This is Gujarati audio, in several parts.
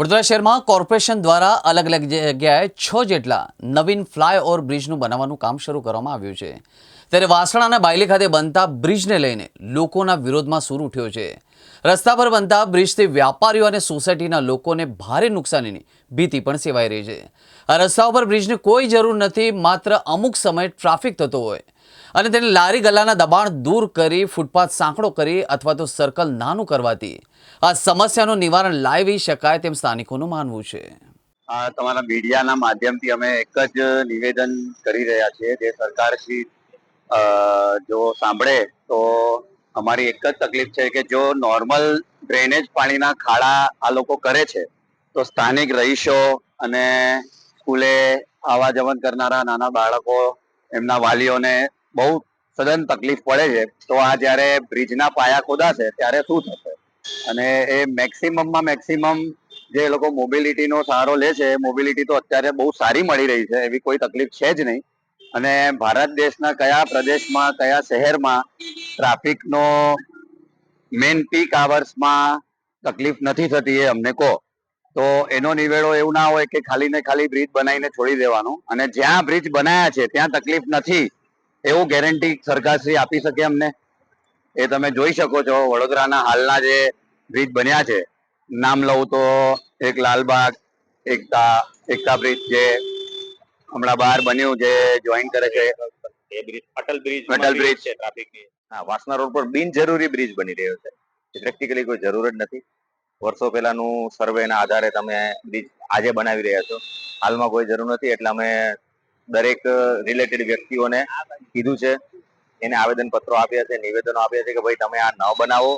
વડોદરા શહેરમાં કોર્પોરેશન દ્વારા અલગ અલગ જગ્યાએ છ જેટલા નવીન ફ્લાયઓવર બ્રિજનું બનાવવાનું કામ શરૂ કરવામાં આવ્યું છે. ત્યારે વાસણાના બાયલી ખાતે બનતા બ્રિજને લઈને લોકોના વિરોધમાં સૂર ઉઠ્યો છે. રસ્તા પર બનતા બ્રિજથી વ્યાપારીઓ અને સોસાયટીના લોકોને ભારે નુકસાનીની ભીતિ પણ સેવાઈ રહી છે. આ રસ્તા ઉપર બ્રિજની કોઈ જરૂર નથી, માત્ર અમુક સમયે ટ્રાફિક થતો હોય. અને તેને લારી ગલ્લાના દબાણ દૂર કરી ફૂટપાથ સાંકડો કરી અથવા તો સર્કલ નાનું કરવાથી. આ સમસ્યાનું નિવારણ લાવી શકાય તેમ સ્થાનિકોનું માનવું છે. આ તમારા મીડિયાના માધ્યમથી અમે એક જ નિવેદન કરી રહ્યા છીએ. જે સરકાર શ્રી અ, જો સાંભળે તો અમારી એક જ તકલીફ છે કે જો નોર્મલ ડ્રેનેજ પાણીના ખાડા આ લોકો કરે છે તો સ્થાનિક રહીશો અને સ્કૂલે આવા જવન કરનારા નાના બાળકો એમના વાલીઓને બહુ સદન તકલીફ પડે છે, તો આ જ્યારે બ્રિજના પાયા ખોદાશે, ત્યારે શું થશે? અને એ મેક્સિમમમાં મેક્સિમમ જે લોકો મોબિલિટીનો સહારો લે છે મોબિલિટી તો અત્યારે બહુ સારી મળી રહી છે, એવી કોઈ તકલીફ છે જ નહીં. અને ભારત દેશના કયા પ્રદેશમાં, કયા શહેરમાં ટ્રાફિકનો મેન પીક આવર્સમાં તકલીફ નથી થતી એ અમને કહો. તો એનો નિવેડો એવું ના હોય કે ખાલી ને ખાલી બ્રિજ બનાવીને છોડી દેવાનું. અને જ્યાં બ્રિજ બનાયા છે, ત્યાં તકલીફ નથી. એવું ગેરંટી સરકારશ્રી આપી શકે અમને? એ તમે જોઈ શકો છો. વડોદરાના હાલના જે બ્રિજ બન્યા છે નામ લઉં તો એક લાલબાગ એકતા એકતા બ્રિજ જે હમણાં બહાર બન્યું જે જોઈન કરે છે. એ bridge Atal bridge Atal bridge. છે ટ્રાફિકની હા વાસના રોડ પર બિનજરૂરી બ્રિજ બની રહ્યો છે. પ્રેક્ટિકલી કોઈ જરૂર જ નથી. વર્ષો પહેલાનું સર્વેના આધારે તમે બ્રિજ આજે બનાવી રહ્યા છો. હાલમાં કોઈ જરૂર નથી એટલે અમે દરેક રિલેટેડ વ્યક્તિઓને કીધું છે. એને આવેદન પત્રો આપ્યા છે, નિવેદનો આપ્યા છે કે ભાઈ તમે આ ન બનાવો,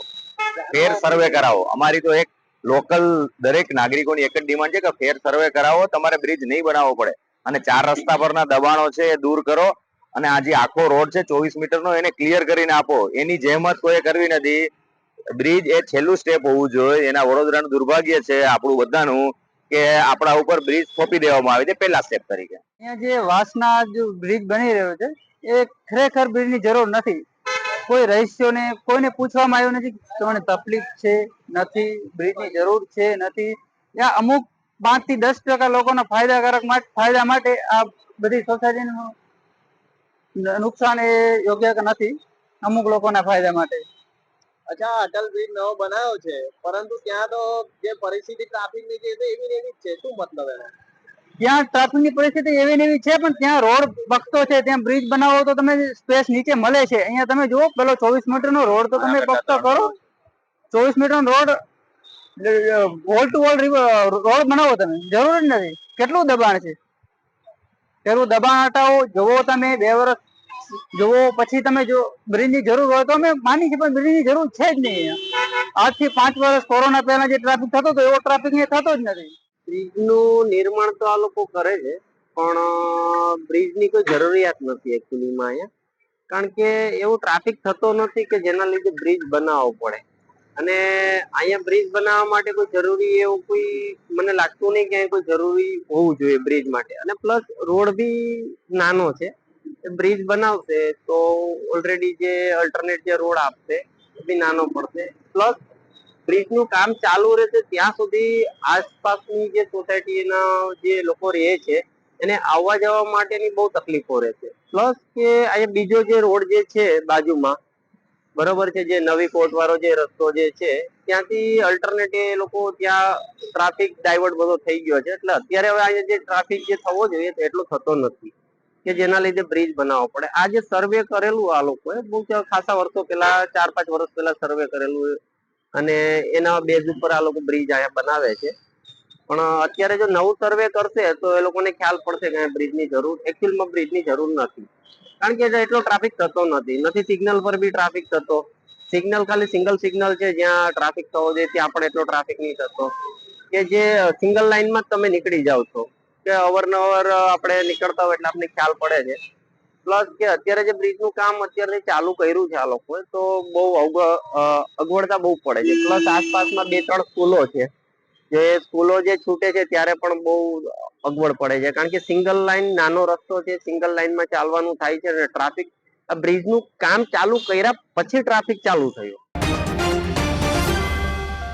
ફેર સર્વે કરાવો. અમારી તો એક લોકલ દરેક નાગરિકોની એક જ ડિમાન્ડ છે કે ફેર સર્વે કરાવો, તમારે બ્રિજ નહીં બનાવવો પડે. અને ચાર રસ્તા પરના દબાણો છે એ દૂર કરો અને આ જે આખો રોડ છે ચોવીસ મીટરનો એને ક્લિયર કરીને આપો. એની જહેમત કોઈ કરવી નથી. બ્રિજ એ છેલ્લું સ્ટેપ હોવું જોઈએ. એના વડોદરાનું દુર્ભાગ્ય છે આપણું બધાનું. કે આપણા ઉપર બ્રિજ સોંપી દેવામાં આવે છે પહેલા સ્ટેપ તરીકે. અહીંયા જે વાસના જે બ્રિજ બની રહ્યો છે, એ ખરેખર બ્રિજની જરૂર નથી. કોઈ રહીશોને કોઈને પૂછવામાં આવ્યું નથી તમને તકલીફ છે, નથી બ્રિજની જરૂર છે, નથી. ત્યાં અમુક પાંચથી દસ ટકા લોકોના ફાયદાકારક ફાયદા માટે આ બધી સોસાયટીનું નુકસાન એ યોગ્ય નથી, અમુક લોકોના ફાયદા માટે. અચ્છા અટલ બ્રિજ નવો બનાવ્યો છે. પરંતુ ત્યાં તો જે પરિસ્થિતિ ટ્રાફિકની જે છે એવી ને એવી જ છે. શું મતલબ એનો? ત્યાં ટ્રાફિકની પરિસ્થિતિ એવી ને એવી છે પણ ત્યાં રોડ બગતો છે. ત્યાં બ્રિજ બનાવો તો તમે સ્પેસ નીચે મળે છે. અહીંયા તમે જુઓ પેલો ચોવીસ મીટર નો રોડ તો તમે બગતો કરો. ચોવીસ metre no road wall to wall road બનાવો તમે. જરૂર જ નથી. કેટલું દબાણ છે? પેલું દબાણ હટાવો. જુઓ તમે બે વર્ષ જોવો પછી તમે જો બ્રિજની જરૂર હોય તો અમે માની છે પણ બ્રિજની જરૂર છે જ નહીં આજથી પાંચ વર્ષ કોરોના પહેલા જે ટ્રાફિક થતો હતો, એવો ટ્રાફિક થતો જ નથી. બ્રિજનું નિર્માણ તો આ લોકો કરે છે, પણ બ્રિજની કોઈ જરૂરિયાત નથી એકચ્યુઅલીમાં અહીંયા. કારણ કે એવો ટ્રાફિક થતો નથી કે જેના લીધે બ્રિજ બનાવવો પડે. અને અહીંયા બ્રિજ બનાવવા માટે કોઈ જરૂરી એવું કોઈ, મને લાગતું નહીં કે કોઈ જરૂરી હોવું જોઈએ બ્રિજ માટે. અને પ્લસ રોડ બી નાનો છે. બ્રિજ બનાવશે તો ઓલરેડી જે અલ્ટરનેટ જે રોડ આપશે, એ બી નાનો પડશે. પ્લસ બ્રિજનું કામ ચાલુ રહેશે ત્યાં સુધી આસપાસની જે સોસાયટીના જે લોકો રહે છે, એને આવવા જવા માટેની બહુ તકલીફો રહેશે. પ્લસ કે અહીંયા બીજો જે રોડ જે છે બાજુમાં, બરોબર છે, જે નવી કોટ વાળો જે રસ્તો જે છે, ત્યાંથી અલ્ટરનેટ એ લોકો ત્યાં ટ્રાફિક ડાયવર્ટ બધો થઈ ગયો છે. એટલે અત્યારે હવે અહીંયા જે ટ્રાફિક જે થવો જોઈએ એટલો થતો નથી. કે જેના લીધે બ્રિજ બનાવવો પડે. આ જે સર્વે કરેલું આ લોકોએ, બહુ ખાસા વર્ષો પહેલા ચાર પાંચ વર્ષ પહેલા સર્વે કરેલું અને એના બેઝ ઉપર આ લોકો બ્રિજ અહીંયા બનાવે છે. પણ અત્યારે જો નવું સર્વે કરશે, તો એ લોકોને ખ્યાલ પડશે કે બ્રિજની જરૂર એકચ્યુઅલમાં બ્રિજની જરૂર નથી. કારણ કે એટલો ટ્રાફિક થતો નથી. નથી સિગ્નલ પર બી ટ્રાફિક થતો. સિગ્નલ ખાલી સિંગલ સિગ્નલ છે, જ્યાં ટ્રાફિક થવો જોઈએ, ત્યાં પણ એટલો ટ્રાફિક નહીં થતો. કે જે સિંગલ લાઈનમાં તમે નીકળી જાવ છો. કે અવારનવાર આપણે નીકળતા હોય એટલે આપણને ખ્યાલ પડે છે. પ્લસ કે અત્યારે જે બ્રિજનું કામ અત્યારે ચાલુ કર્યું છે આ લોકોએ, તો બહુ અગવડતા બહુ પડે છે. પ્લસ આસપાસમાં બે ત્રણ સ્કૂલો છે. જે સ્કૂલો જે છૂટે છે ત્યારે પણ બહુ અગવડ પડે છે. કારણ કે સિંગલ લાઈન નાનો રસ્તો છે, સિંગલ લાઈનમાં ચાલવાનું થાય છે અને ટ્રાફિક, આ બ્રિજનું કામ ચાલુ કર્યા પછી ટ્રાફિક ચાલુ થયું.